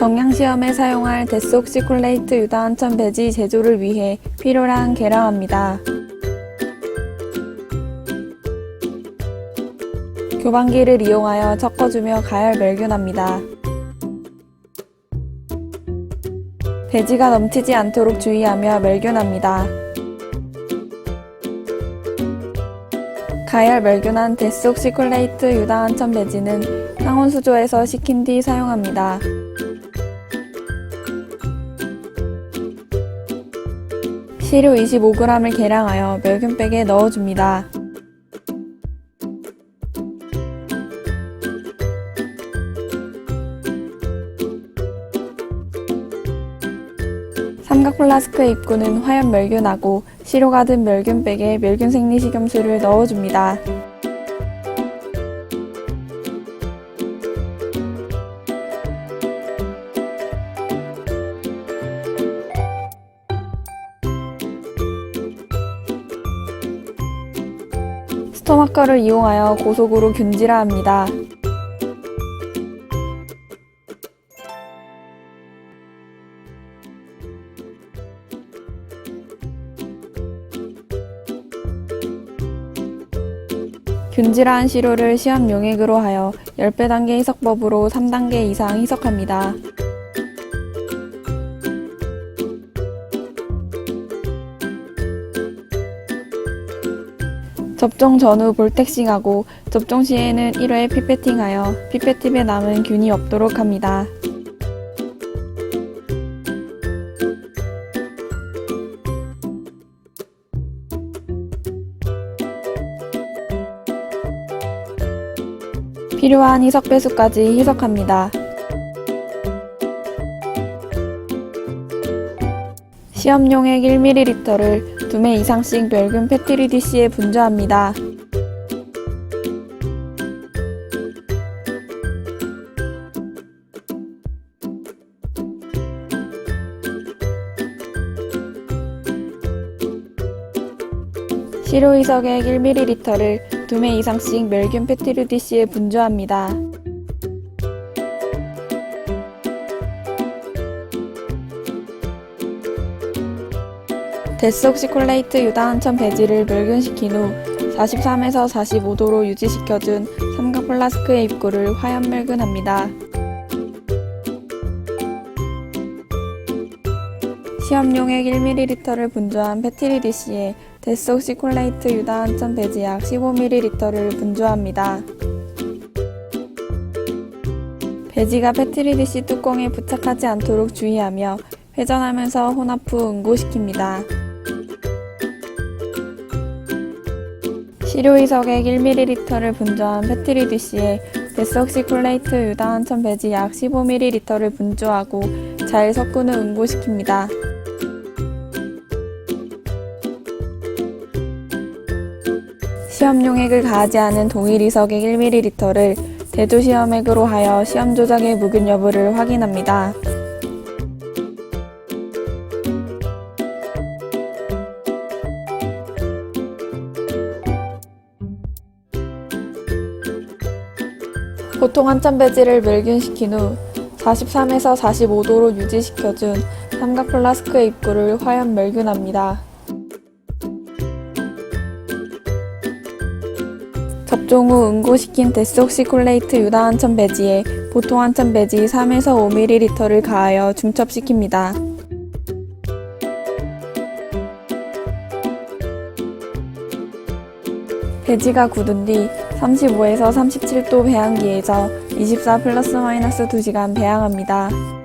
정량시험에 사용할 데스옥시콜레이트 유당한천 배지 제조를 위해 필요한 계량합니다. 교반기를 이용하여 섞어주며 가열 멸균합니다. 배지가 넘치지 않도록 주의하며 멸균합니다. 가열 멸균한 데스옥시콜레이트 유당한천 배지는 상온수조에서 식힌 뒤 사용합니다. 시료 25g을 계량하여 멸균백에 넣어줍니다. 삼각 플라스크의 입구는 화염 멸균하고 시료가 든 멸균백에 멸균 생리식염수를 넣어줍니다. 토마커를 이용하여 고속으로 균질화 합니다. 균질화한 시료를 시험 용액으로 하여 10배 단계 희석법으로 3단계 이상 희석합니다. 접종 전후 볼텍싱하고 접종 시에는 1회 피페팅하여 피페팁에 남은 균이 없도록 합니다. 필요한 희석 배수까지 희석합니다. 시험용액 1ml를 2매 이상씩 멸균 페트리디시에 분주합니다. 시료 희석액 1ml를 2매 이상씩 멸균 페트리디시에 분주합니다. 데스옥시콜레이트 유당한천 배지를 멸균시킨 후 43에서 45도로 유지시켜준 삼각 플라스크의 입구를 화염 멸균합니다. 시험용액 1ml를 분주한 페트리디시에 데스옥시콜레이트 유당한천 배지약 15ml를 분주합니다. 배지가 페트리디시 뚜껑에 부착하지 않도록 주의하며 회전하면서 혼합 후 응고시킵니다. 시료이석액 1ml를 분주한 페트리디시에 데스옥시콜레이트 유당한천 배지 약 15ml를 분주하고 잘 섞은 후 응고시킵니다. 시험용액을 가하지 않은 동일 이석액 1ml를 대조 시험액으로 하여 시험 조작의 무균 여부를 확인합니다. 보통 한참 배지를 멸균시킨 후 43에서 45도로 유지시켜준 삼각 플라스크의 입구를 화염 멸균합니다. 접종 후 응고시킨 데스옥시콜레이트 유당한천 배지에 보통 한천 배지 3에서 5ml를 가하여 중첩시킵니다. 배지가 굳은 뒤 35에서 37도 배양기에서 24 플러스 마이너스 2시간 배양합니다.